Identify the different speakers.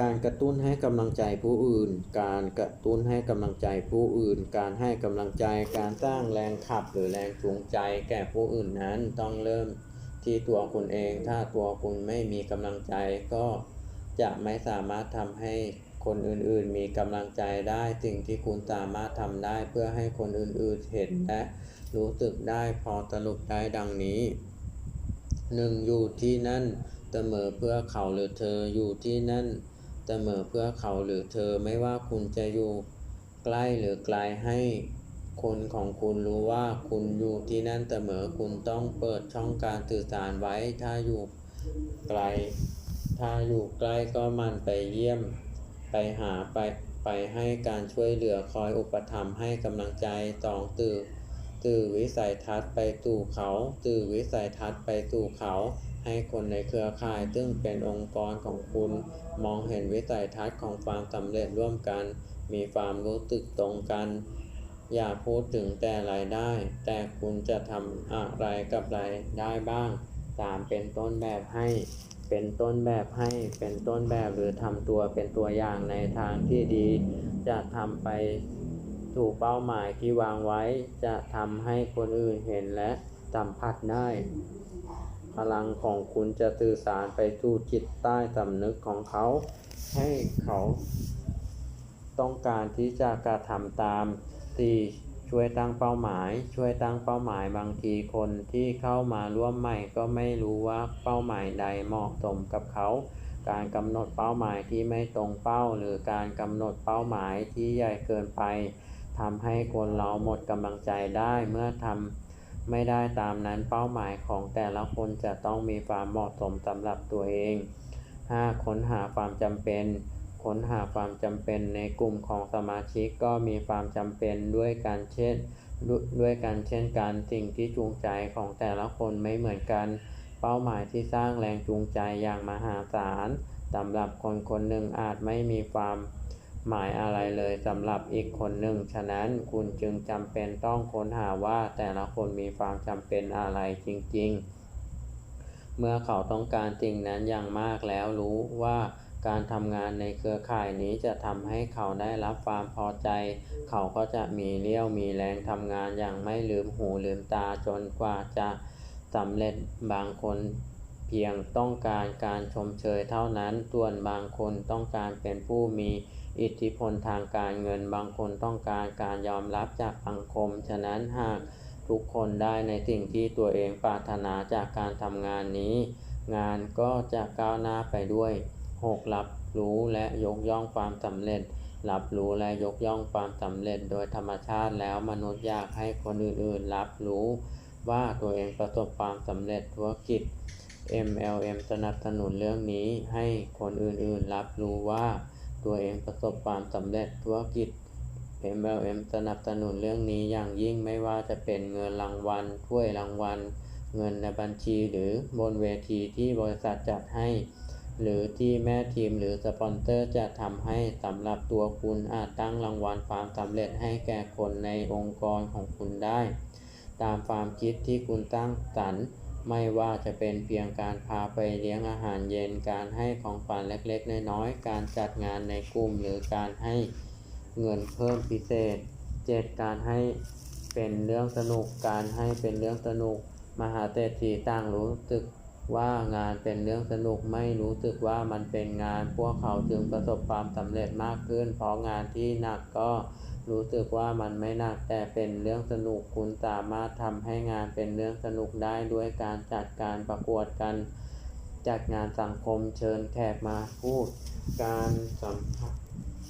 Speaker 1: การกระตุ้นให้กำลังใจผู้อื่น การกระตุ้นให้กำลังใจผู้อื่น การให้กำลังใจ การสร้างแรงขับหรือแรงจูงใจ แก่ผู้อื่นนั้นต้องเริ่มที่ตัวคุณเอง ถ้าตัวคุณไม่มีกำลังใจก็จะไม่สามารถทำให้คนอื่นๆ มีกำลังใจได้ สิ่งที่คุณสามารถทำได้เพื่อให้คนอื่นๆ เห็นและรู้สึกได้พอสรุปได้ดังนี้หนึ่งอยู่ที่นั่นเสมอเพื่อเขาหรือเธออยู่ที่นั่น เสมอเพื่อเขาหรือเธอไม่ว่าคุณจะอยู่ใกล้หรือไกลให้คนของคุณรู้ว่าคุณอยู่ที่นั่นเสมอคุณต้องเปิดช่องการสื่อสารไว้ถ้าอยู่ไกล ถ้าอยู่ใกล้ก็มันไปเยี่ยม ไปหาไปไปให้การช่วยเหลือคอยอุปถัมภ์ให้กำลังใจสองตื่อสื่อวิสัยทัศน์ไปสู่เขาสื่อวิสัยทัศน์ไปสู่เขา ให้คนในเครือข่ายซึ่งเป็นองค์กรของคุณ มองเห็นวิสัยทัศน์ของความสำเร็จร่วมกัน มีความรู้สึกตรงกัน อย่าพูดถึงแต่รายได้ แต่คุณจะทำอะไรกับรายได้บ้างสามเป็นต้นแบบให้ เป็นต้นแบบให้ เป็นต้นแบบหรือทำตัวเป็นตัวอย่างในทางที่ดี จะทำไปสู่เป้าหมายที่วางไว้ จะทำให้คนอื่นเห็นและสัมผัสได้ พลังของคุณจะสื่อสารไปสู่จิตใต้สำนึกของเขา ให้เขาต้องการที่จะกระทำตามที่ช่วยตั้งเป้าหมาย ช่วยตั้งเป้าหมายบางทีคนที่เข้ามาร่วมใหม่ก็ไม่รู้ว่าเป้าหมายใดเหมาะสมกับเขา การกำหนดเป้าหมายที่ไม่ตรงเป้า หรือการกำหนดเป้าหมายที่ใหญ่เกินไปทำให้คนเราหมดกำลังใจได้เมื่อทำ ไม่ได้ตามนั้นเป้าหมายของแต่ละคนจะต้องมีความเหมาะสมสำหรับตัวเอง 5. ค้นหาความจำเป็น ค้นหาความจำเป็นในกลุ่มของสมาชิกก็มีความจำเป็นด้วยกันเช่นด้วยด้วยกันเช่นกันสิ่งที่จูงใจของแต่ละคนไม่เหมือนกัน เป้าหมายที่สร้างแรงจูงใจอย่างมหาศาลสำหรับคนคนหนึ่งอาจไม่มีความ หมายอะไรเลยสำหรับอีกคนหนึ่ง ฉะนั้นคุณจึงจำเป็นต้องค้นหาว่าแต่ละคนมีความจำเป็นอะไรจริงๆ เมื่อเขาต้องการสิ่งนั้นอย่างมากแล้วรู้ว่าการทำงานในเครือข่ายนี้จะทำให้เขาได้รับความพอใจ เขาก็จะมีเรี่ยวมีแรงทำงานอย่างไม่ลืมหูลืมตาจนกว่าจะสำเร็จบางคน เพียงต้องการการชมเชยเท่านั้น ส่วนบางคนต้องการเป็นผู้มีอิทธิพลทางการเงิน บางคนต้องการการยอมรับจากสังคม ฉะนั้นหากทุกคนได้ในสิ่งที่ตัวเองปรารถนาจากการทำงานนี้ งานก็จะก้าวหน้าไปด้วย 6. รับรู้และยกย่องความสำเร็จ รับรู้และยกย่องความสำเร็จโดยธรรมชาติแล้วมนุษย์อยากให้คนอื่นๆ รับรู้ว่าตัวเองประสบความสำเร็จธุรกิจ MLM สนับสนุนเรื่องนี้ให้คนอื่นๆ รับรู้ว่าตัวเองประสบความสำเร็จธุรกิจ MLM สนับสนุนเรื่องนี้อย่างยิ่งไม่ว่าจะเป็นเงินรางวัลถ้วยรางวัล เงินในบัญชีหรือบนเวทีที่บริษัทจัดให้ หรือที่แม่ทีมหรือสปอนเซอร์จะทำให้สำหรับตัวคุณอาจตั้งรางวัลความสำเร็จให้แก่คนในองค์กรของคุณได้ ตามความคิดที่คุณตั้งสรรค์ ไม่ว่าจะเป็นเพียงการพาไปเลี้ยงอาหารเย็น การให้ของขวัญเล็กๆ น้อยๆ การจัดงานในกลุ่ม หรือการให้เงินเพิ่มพิเศษ 7. การให้เป็นเรื่องสนุก การให้เป็นเรื่องสนุก มหาเศรษฐีต่างรู้สึก ว่างานเป็นเรื่องสนุกไม่รู้สึกว่ามันเป็นงาน พวกเขาจึงประสบความสำเร็จมากขึ้น เพราะงานที่หนักก็รู้สึกว่ามันไม่หนักแต่เป็นเรื่องสนุกคุณสามารถทำให้งานเป็นเรื่องสนุกได้ด้วยการจัดการประกวดกัน จัดงานสังคมเชิญแขกมาพูด การสัมภาษณ์